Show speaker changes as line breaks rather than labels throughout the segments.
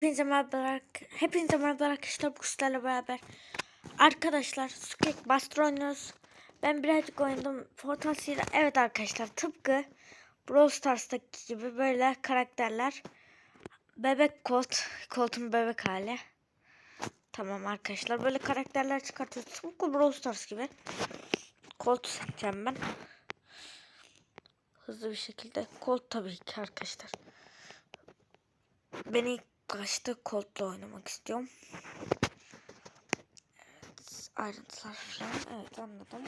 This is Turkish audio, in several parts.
Hepinize merhabalar. Hepinize merhabalar arkadaşlar. Bu kuşlarla beraber. Arkadaşlar Squeak Buster oynuyoruz. Ben birazcık oynadım. Fortasıyla. Evet arkadaşlar tıpkı Brawl Stars'taki gibi böyle karakterler. Bebek Colt. Colt'un bebek hali. Tamam arkadaşlar. Böyle karakterler çıkartıyoruz. Tıpkı Brawl Stars gibi. Colt seçeceğim ben. Hızlı bir şekilde. Colt tabii ki arkadaşlar. Ben ilk başta Colt'la oynamak istiyorum. Evet, ayrıntılar falan. Evet anladım.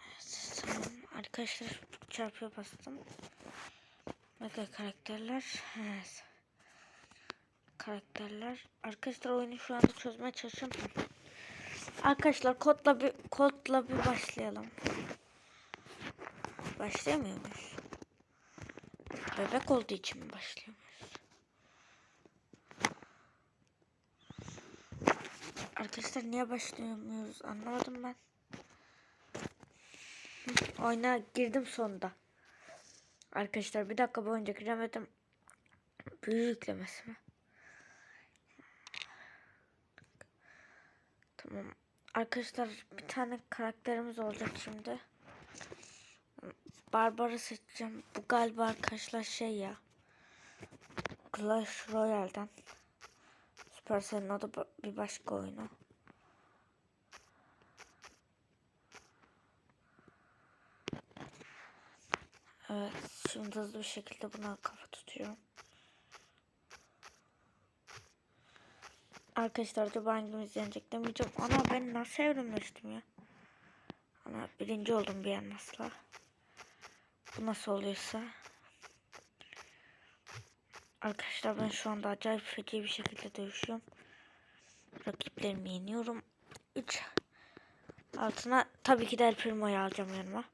Evet, tamam. Arkadaşlar çarpıya bastım. Mega karakterler. Evet. Karakterler. Arkadaşlar oyunu şu anda çözmeye çalışıyorum. Arkadaşlar kodla bir kodla bir başlayalım. Başlayamıyor muyuz? Bebek olduğu için mi başlıyoruz? Arkadaşlar niye başlayamıyoruz anlamadım ben. Oyuna girdim sonunda. Arkadaşlar bir dakika boyunca giremedim. Büyü yüklemesi mi? Tamam. Arkadaşlar bir tane karakterimiz olacak şimdi. Barbara seçeceğim. Bu galiba arkadaşlar şey ya. Clash Royale'den. Supercell'in adı bir başka oyunu. Evet, şimdi hızlı bir şekilde buna kafa tutuyorum. Arkadaşlar acaba hangimiz yenecek demeyeceğim. Ana ben nasıl evrimleştim ya? Ana birinci oldum bir an asla. Bu nasıl oluyorsa. Arkadaşlar ben şu anda acayip feci bir şekilde dövüşüyorum. Rakiplerimi yeniyorum. 3 altına tabii ki de El Primo'yu alacağım yanıma.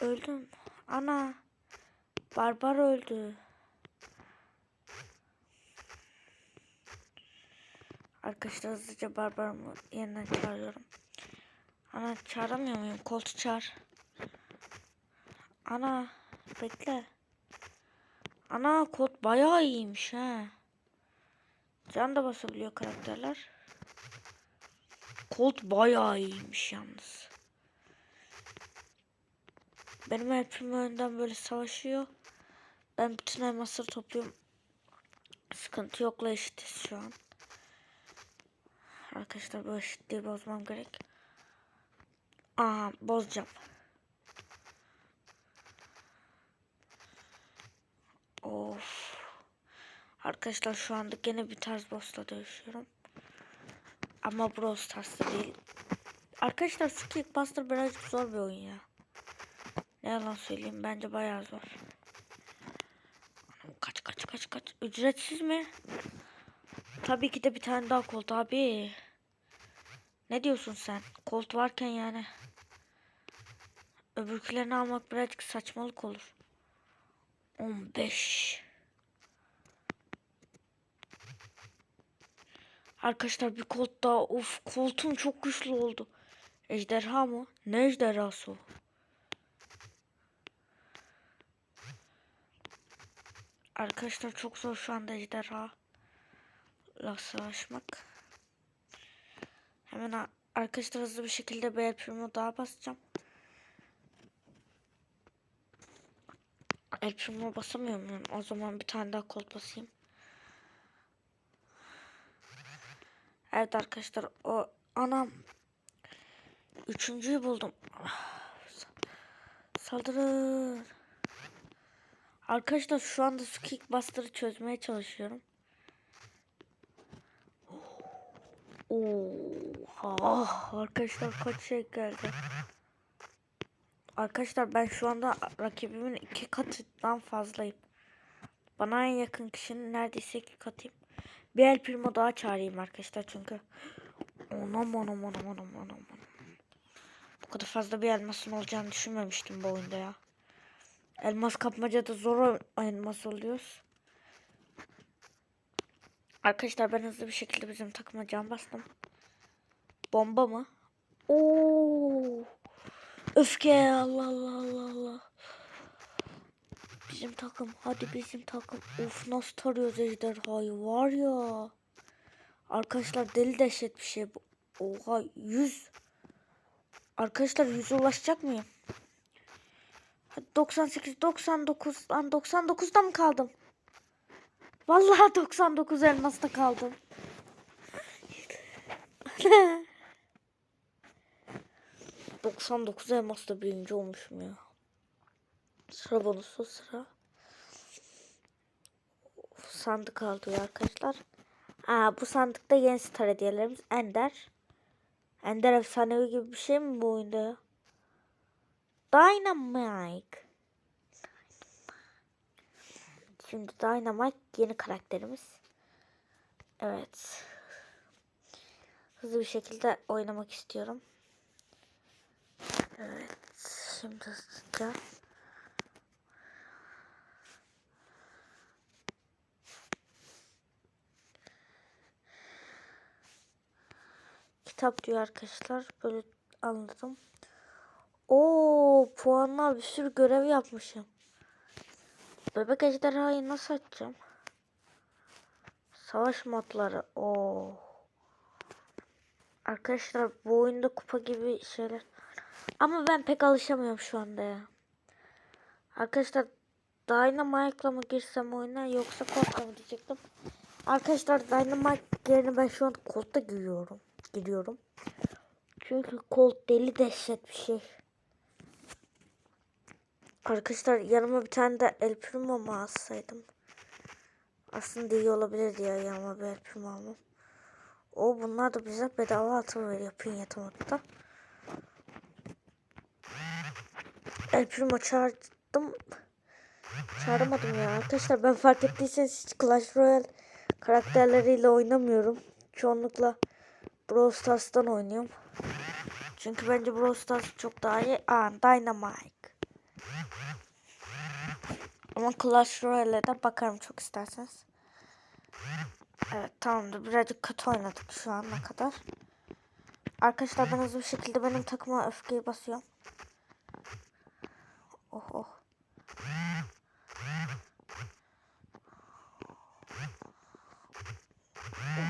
Öldüm. Ana. Barbar öldü. Arkadaşlar hızlıca Barbar'ımı yeniden çağırıyorum. Ana çağıramıyor muyum? Koltu çağır. Ana bekle. Ana kod bayağı iyiymiş ha. Can da basabiliyor karakterler. Colt bayağı iyiymiş yalnız. Benim elpim önden böyle savaşıyor. Ben bütün elmasları topluyorum. Sıkıntı yokla eşitiz şu an. Arkadaşlar bu eşitliği bozmam gerek. Aha bozacağım. Of. Arkadaşlar şu anda gene bir tarz boss'la dövüşüyorum. Ama Brawl Stars'ta değil. Arkadaşlar Skill Buster birazcık zor bir oyun ya. Ne yalan söyleyeyim bence bayağı zor. Kaç kaç kaç kaç. Ücretsiz mi? Tabii ki de bir tane daha kolt abi. Ne diyorsun sen? Kolt varken yani. Öbürkülerini almak birazcık saçmalık olur. 15. Arkadaşlar bir kolt daha. Of koltum çok güçlü oldu. Ejderha mı? Ne ejderhası o? Arkadaşlar çok zor şu anda ejderha la savaşmak. Hemen arkadaşlar hızlı bir şekilde el primo daha basacağım. El basamıyor muyum? O zaman bir tane daha kol basayım. Evet arkadaşlar o anam üçüncüyü buldum. Saldırın. Arkadaşlar şu anda su kickbuster'ı çözmeye çalışıyorum. Oha arkadaşlar kaç şey geldi. Arkadaşlar ben şu anda rakibimin iki katından fazlayım. Bana en yakın kişinin neredeyse iki katıyım. Bir el primo daha çağırayım arkadaşlar çünkü. Anam anam anam anam anam. Bu kadar fazla bir elmasın olacağını düşünmemiştim bu oyunda ya. Elmas kapmacada zor elmas oluyoruz. Arkadaşlar ben hızlı bir şekilde bizim takıma can bastım. Bomba mı? Oo. Öfke Allah Allah Allah Allah. bizim takım. Hadi bizim takım. Uf nasıl tarıyoruz ejderhayı var ya. Arkadaşlar deli dehşet bir şey bu. Oha 100. Arkadaşlar 100'e ulaşacak mıyım? Hadi 98, 99. Lan 99'da mı kaldım? Vallahi 99 elmasta kaldım. ...99 elmasla birinci olmuşum ya. Sıra bonusu sıra. Sandık aldı arkadaşlar. Aa, bu sandıkta yeni star hediyelerimiz Ender. Ender efsanevi gibi bir şey mi bu oyunda ya? Dynamite. Şimdi Dynamite yeni karakterimiz. Evet. Hızlı bir şekilde oynamak istiyorum. Şimdi hızlıca. Kitap diyor arkadaşlar. Böyle anladım. Oo puanlar bir sürü görev yapmışım. Bebek ejderhayı nasıl açacağım? Savaş modları. Oo. Arkadaşlar bu oyunda kupa gibi şeyler. Ama ben pek alışamıyorum şu anda ya. Arkadaşlar Dynamite'la mı girsem oyuna yoksa Colt'la mı diyecektim. Arkadaşlar Dynamite yerine ben şu an Colt'ta giriyorum. Giriyorum. Çünkü Colt deli dehşet bir şey. Arkadaşlar yanıma bir tane de El Primo alsaydım? Aslında iyi olabilirdi ya yanıma bir El Primo. O bunlar da bize bedava altın veriyor Pinyata modda. El Primo çağırdım. Çağıramadım ya. Arkadaşlar ben fark ettiyseniz hiç Clash Royale karakterleriyle oynamıyorum. Çoğunlukla Brawl Stars'tan oynuyorum. Çünkü bence Brawl Stars çok daha iyi. Aa, Dynamite. Ama Clash Royale'e de bakarım çok isterseniz. Evet tamamdır. Birazcık kötü oynadık şu ana kadar. Arkadaşlar ben hızlı bir şekilde benim takıma öfkeyi basıyorum. Oh oh.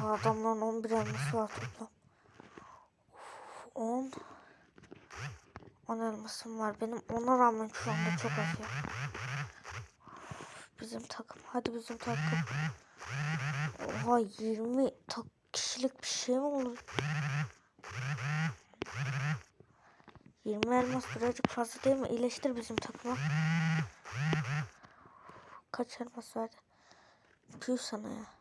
O adamların 11 elması var toplam. 10 10 elmasım var. Benim ona rağmen şu anda çok az ya. Bizim takım. Hadi bizim takım. Oha 20 tak kişilik bir şey mi olur? 20 elmas birazcık fazla değil mi? İyileştir bizim takımı. Kaç elmas verdi? Tüy sana ya.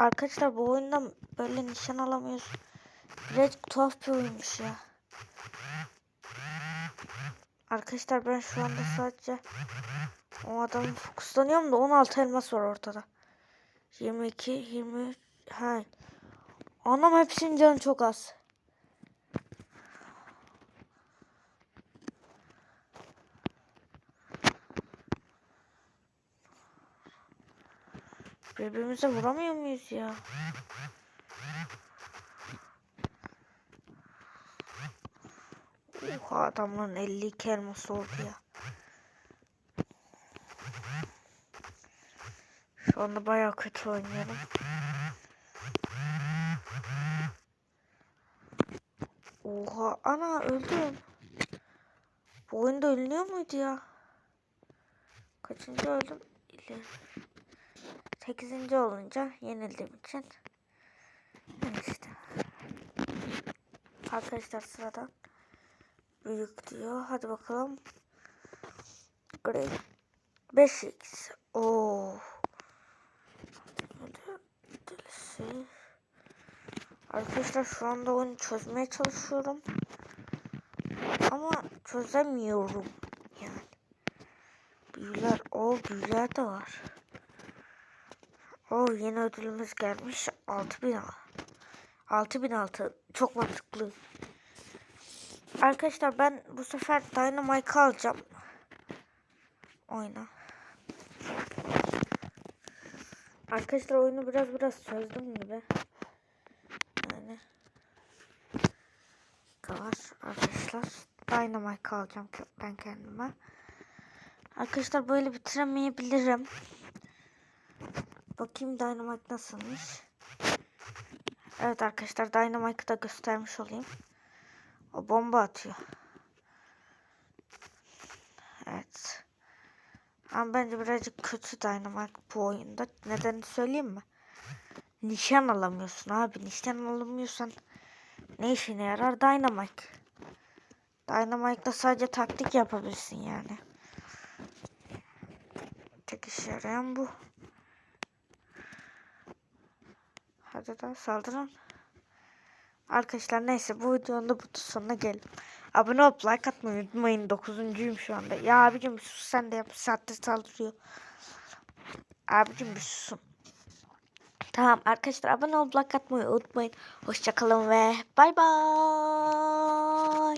Arkadaşlar bu oyunda böyle nişan alamıyoruz. Birazcık tuhaf bir oyunmuş ya. Arkadaşlar ben şu anda sadece o adamı fokuslanıyorum da 16 elmas var ortada. 22, 23, ha. Anam hepsinin canı çok az. Birbirimize vuramıyor muyuz ya? Oha adamların 52 elması oldu ya. Şu anda bayağı kötü oynuyorum. Oha ana öldüm. Bu oyunda ölünüyor muydu ya? Kaçıncı öldüm? İleri. 8. olunca yenildiğim için işte. Arkadaşlar sıradan büyük diyor. Hadi bakalım. Grey 5x. Oo. Arkadaşlar şu anda oyunu çözmeye çalışıyorum. Ama çözemiyorum. Yani. Büyüler, o büyüler de var. Oh yeni ödülümüz gelmiş. 6000 6006 çok mantıklı. Arkadaşlar ben bu sefer Dynamite alacağım. Oyna. Arkadaşlar oyunu biraz biraz çözdüm gibi. Yani. Var arkadaşlar. Dynamite alacağım ben kendime. Arkadaşlar böyle bitiremeyebilirim. Bakayım Dynamite nasılmış. Evet arkadaşlar Dynamite'ı da göstermiş olayım. O bomba atıyor. Evet. Ama bence birazcık kötü Dynamite bu oyunda. Nedenini söyleyeyim mi? Nişan alamıyorsun abi. Nişan alamıyorsan ne işine yarar? Dynamite. Dynamite'da sadece taktik yapabilirsin yani. Tek işe yarayan bu. Hadi daha saldırın. Arkadaşlar neyse bu videonun da bu sonuna gelin. Abone olup like atmayı unutmayın. Dokuzuncuyum şu anda. Ya abicim bir sus sen de yap. Saatte saldırıyor. Abicim bir susun. Tamam arkadaşlar abone olup like atmayı unutmayın. Hoşçakalın ve bay bay.